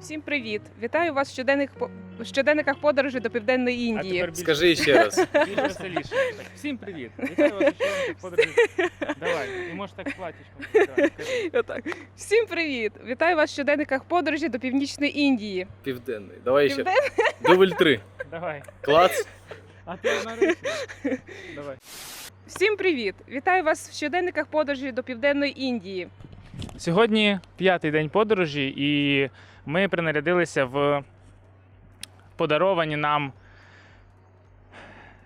Всім привіт! Вітаю вас в щоденних по- в щоденниках подорожі до Південної А Індії. Скажи ще раз. більш веселіше. Так, всім привіт. Вітаю вас щоденниках подорожі. Давай, і можеш так платічком. Отак. Всім привіт! Вітаю вас в щоденниках подорожі до Північної Індії. Південний. Давай ще. Півден... Дубль три. Давай. Клац. А ти нарешті. Давай. Всім привіт! Вітаю вас в щоденниках подорожі до Південної Індії. Сьогодні п'ятий день подорожі, і ми принарядилися в подаровані нам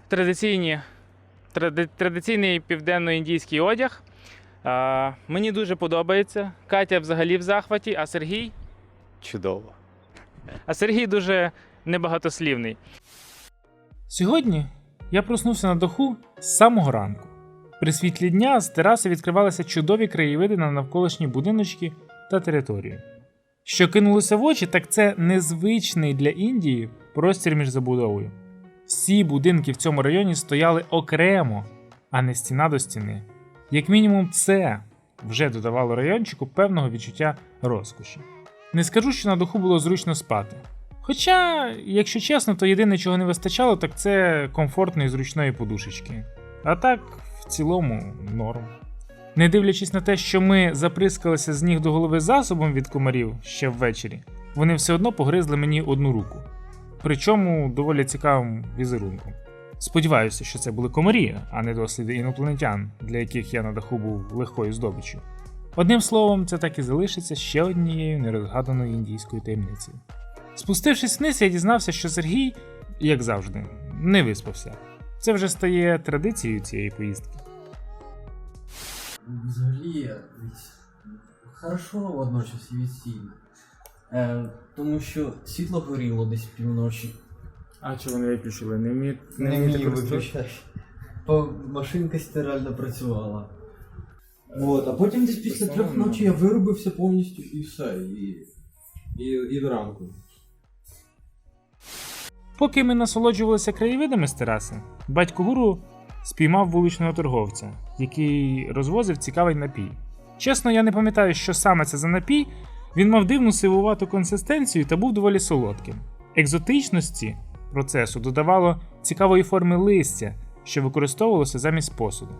традиційні, тради- традиційний південно-індійський одяг. А, мені дуже подобається. Катя взагалі в захваті, а Сергій Чудово. А Сергій дуже небагатослівний. Сьогодні я проснувся на даху з самого ранку. При світлі дня з тераси відкривалися чудові краєвиди на навколишні будиночки та територію. Що кинулося в очі, так це незвичний для Індії простір між забудовою. Всі будинки в цьому районі стояли окремо, а не стіна до стіни. Як мінімум, це вже додавало райончику певного відчуття розкоші. Не скажу, що на духу було зручно спати. Хоча, якщо чесно, то єдине, чого не вистачало, так це комфортної зручної подушечки. А так, в цілому, норм. Не дивлячись на те, що ми заприскалися з ніг до голови засобом від комарів ще ввечері, вони все одно погризли мені одну руку. Причому доволі цікавим візерунком. Сподіваюся, що це були комарі, а не досліди інопланетян, для яких я на даху був легкою здобиччю. Одним словом, це так і залишиться ще однією нерозгаданою індійською таємницею. Спустившись вниз, я дізнався, що Сергій, як завжди, не виспався. Це вже стає традицією цієї поїздки. Взагалі, хорошо водночас і відстійно. Е, тому що світло горіло десь півночі. А чого не виключили? Не вміють Не вмію виключати. Бо машинка стиральна працювала. От, а потім десь після трьох ночі я вирубився повністю і все. І, і, і до ранку. Поки ми насолоджувалися краєвидами з тераси, батько гуру спіймав вуличного торговця, який розвозив цікавий напій. Чесно, я не пам'ятаю, що саме це за напій. Він мав дивну сивувату консистенцію та був доволі солодким. Екзотичності процесу додавало цікавої форми листя, що використовувалося замість посуду.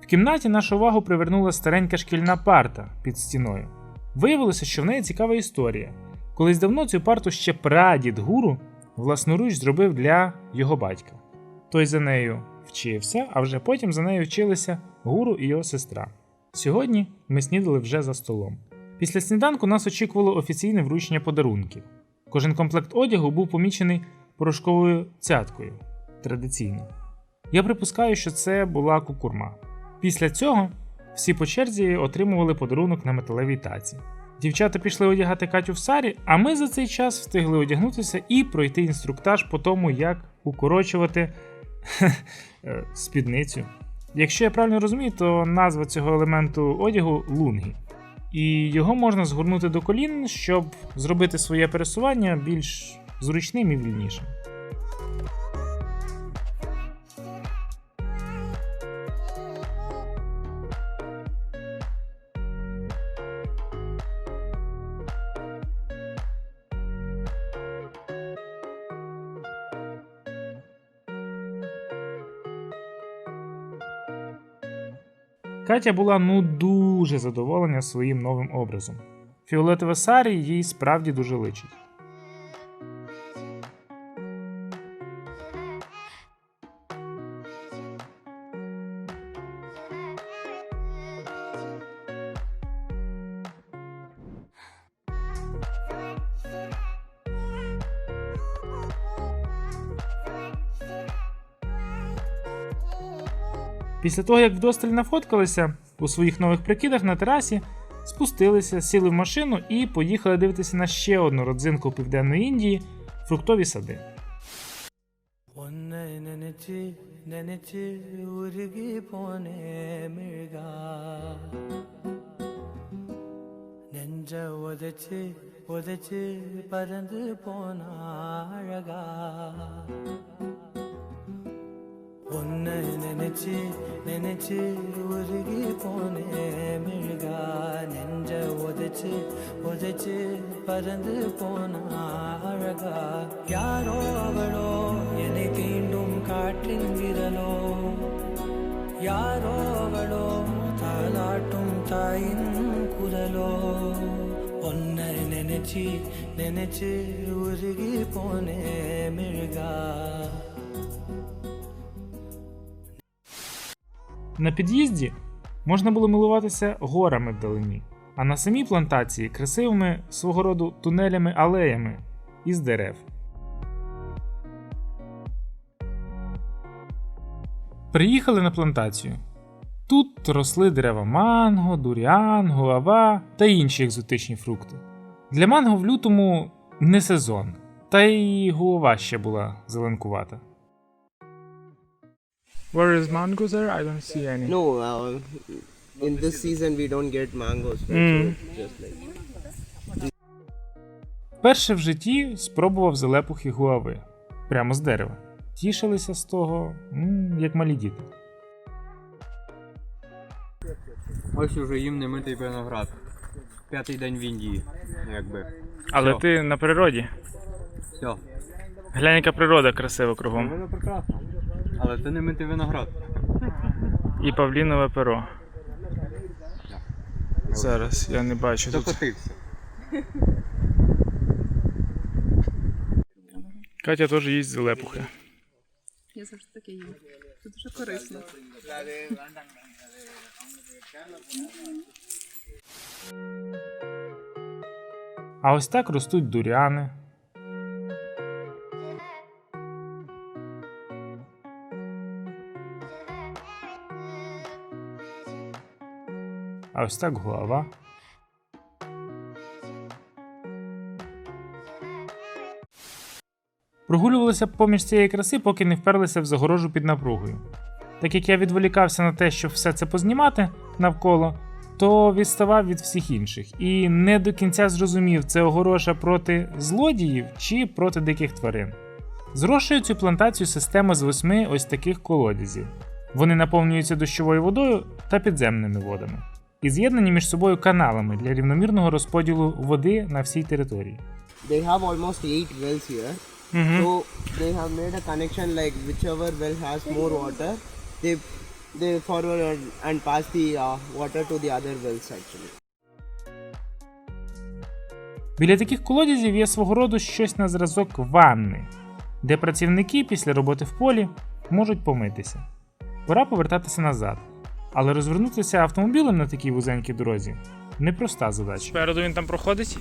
В кімнаті нашу увагу привернула старенька шкільна парта під стіною. Виявилося, що в неї цікава історія. Колись давно цю парту ще прадід гуру власноруч зробив для його батька. Той за нею вчився, а вже потім за нею вчилися гуру і його сестра. Сьогодні ми снідали вже за столом. Після сніданку нас очікувало офіційне вручення подарунків. Кожен комплект одягу був помічений порошковою цяткою традиційно. Я припускаю, що це була кукурма. Після цього всі по черзі отримували подарунок на металевій таці. Дівчата пішли одягати Катю в сарі, а ми за цей час встигли одягнутися і пройти інструктаж по тому, як укорочувати е, спідницю. Якщо я правильно розумію, то назва цього елементу одягу лунгі. І його можна згорнути до колін, щоб зробити своє пересування більш зручним і вільнішим. Катя була ну дуже задоволена своїм новим образом. Фіолетове сарі їй справді дуже личить. Після того, як вдосталь нафоткалися у своїх нових прикидах на терасі, спустилися, сіли в машину і поїхали дивитися на ще одну родзинку Південної Індії фруктові сади. உன்னை நினைச்சு நினைச்சு உருகி போனேன் மிழ்கா. நெஞ்ச உதைச்சு உதைச்சு பறந்து போனா அழகா. யாரோ அவளோ என்னை தீண்டும் காற்றின் விரலோ. யாரோ அவளோ தாளாட்டும் தாயின் குரலோ. உன்னை நினைச்சு நினைச்சு உருகி போனேன் மிழ்கா. На під'їзді можна було милуватися горами вдалині, а на самій плантації красивими свого роду тунелями-алеями із дерев. Приїхали на плантацію. Тут росли дерева манго, дуріан, гуава та інші екзотичні фрукти. Для манго в лютому не сезон, та й гуава ще була зеленкувата. Where is mango there? I don't see any. No, uh, in this season we don't get mangoes. right? Mm. So just like Перше в житті спробував залепухи гуави прямо з дерева. Тішилися з того, м, як малі діти. Ось уже їм немитий виноград. П'ятий день в Індії, якби. Але Всьо. ти на природі. Все. Глянь, яка природа красива кругом. Воно прекрасно. Але це немитий виноград. І павлінове перо. Зараз я не бачу. Тут. Докотився. Катя теж їсть залепухи. Я завжди таке їм. Це дуже корисно. А ось так ростуть дуряни. А ось так голова. Прогулювалися поміж цієї краси, поки не вперлися в загорожу під напругою. Так як я відволікався на те, щоб все це познімати навколо, то відставав від всіх інших і не до кінця зрозумів, це огороша проти злодіїв чи проти диких тварин. Зрошує цю плантацію система з восьми ось таких колодязів. Вони наповнюються дощовою водою та підземними водами і з'єднані між собою каналами для рівномірного розподілу води на всій території. they have almost eight wells here. So they have made a connection like whichever well has more water, they they forward and pass the uh, water to the other wells actually. Біля таких колодязів є свого роду щось на зразок ванни, де працівники після роботи в полі можуть помитися. Пора повертатися назад, але розвернутися автомобілем на такій вузенькій дорозі непроста задача. Спереду він там проходить.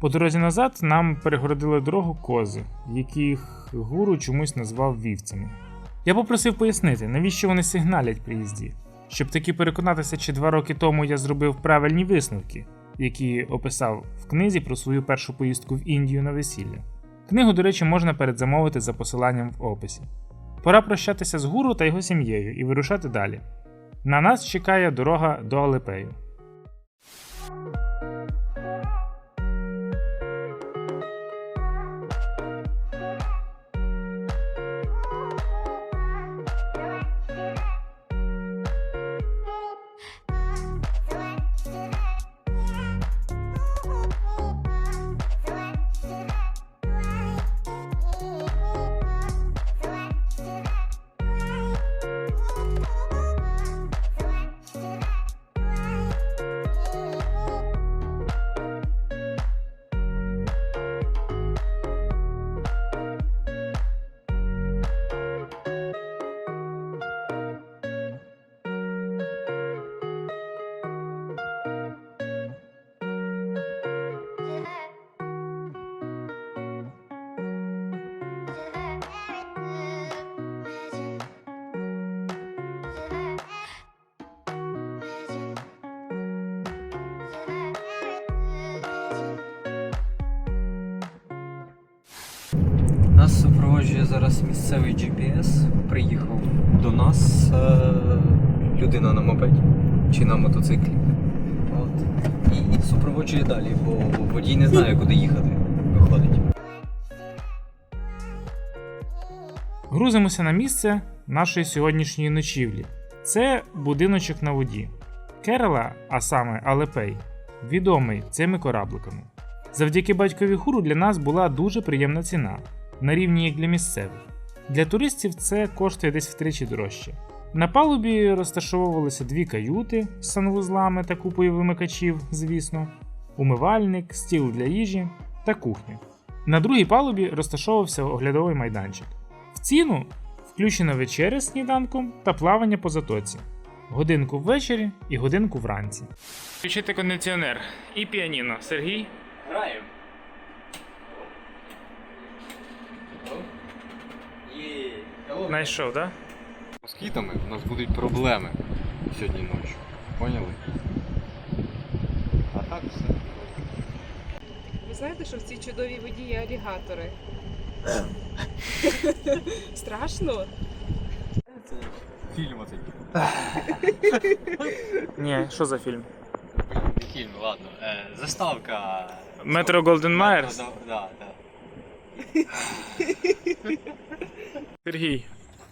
По дорозі назад нам перегородили дорогу кози, яких гуру чомусь назвав вівцями. Я попросив пояснити, навіщо вони сигналять при їзді, щоб таки переконатися, чи два роки тому я зробив правильні висновки, які описав в книзі про свою першу поїздку в Індію на весілля. Книгу, до речі, можна передзамовити за посиланням в описі. Пора прощатися з гуру та його сім'єю і вирушати далі. На нас чекає дорога до Алепею. Нас супроводжує зараз місцевий GPS. Приїхав до нас е- людина на мопеді чи на мотоциклі. От. і, супроводжує далі, бо водій не знає, куди їхати. Виходить. Грузимося на місце нашої сьогоднішньої ночівлі. Це будиночок на воді. Керала, а саме Алепей, відомий цими корабликами. Завдяки батькові хуру для нас була дуже приємна ціна, на рівні як для місцевих. Для туристів це коштує десь втричі дорожче. На палубі розташовувалися дві каюти з санвузлами та купою вимикачів, звісно, умивальник, стіл для їжі та кухня. На другій палубі розташовувався оглядовий майданчик. В ціну включена вечеря з сніданком та плавання по затоці. Годинку ввечері і годинку вранці. Включити кондиціонер і піаніно. Сергій. Граємо. Знайшов, так? Москітами у нас будуть проблеми сьогодні ночі. Поняли? А так все. Ви знаєте, що в цій чудовій воді є алігатори? Страшно? Фільм оцей. Ні, що за фільм? Не фільм, ладно. Е, заставка. Метро Голден Майерс? Да, да, да. Сергій,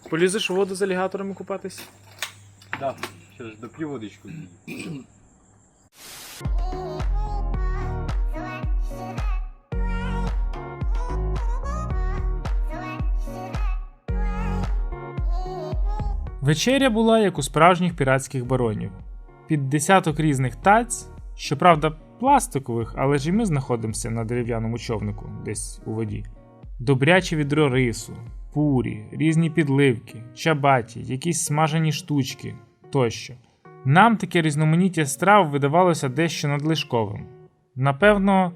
полізеш у воду з алігаторами купатись? Да. Що ж, доп'ю водичку. Вечеря була як у справжніх піратських баронів. Під десяток різних таць, щоправда, пластикових, але ж і ми знаходимося на дерев'яному човнику десь у воді. Добряче відро рису, пурі, різні підливки, чабаті, якісь смажені штучки тощо. Нам таке різноманіття страв видавалося дещо надлишковим. Напевно,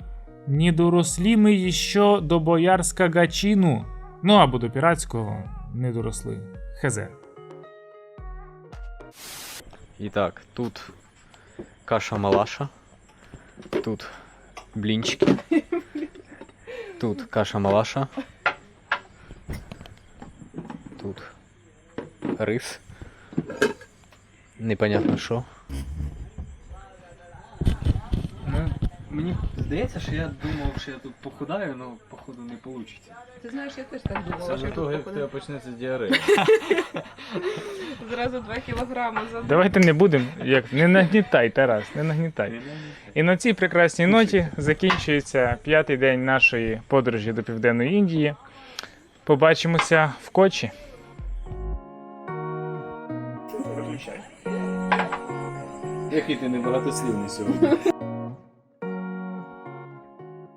не дорослі ми іще до боярська гачину, ну або до піратського не доросли. Хезе. І так, тут каша малаша. Тут блінчики. Тут каша малаша. Тут рис. Непонятно що. Ну, мені здається, що я думав, що я тут похудаю, але походу не вийде. Ти знаєш, я теж так думала. До того, як в тебе почнеться діарея. Зразу 2 кілограми за Давайте не будемо. Як не нагнітай, Тарас, не нагнітай. І на цій прекрасній ноті закінчується п'ятий день нашої подорожі до Південної Індії. Побачимося в Кочі. Який ти небагатослівний сьогодні.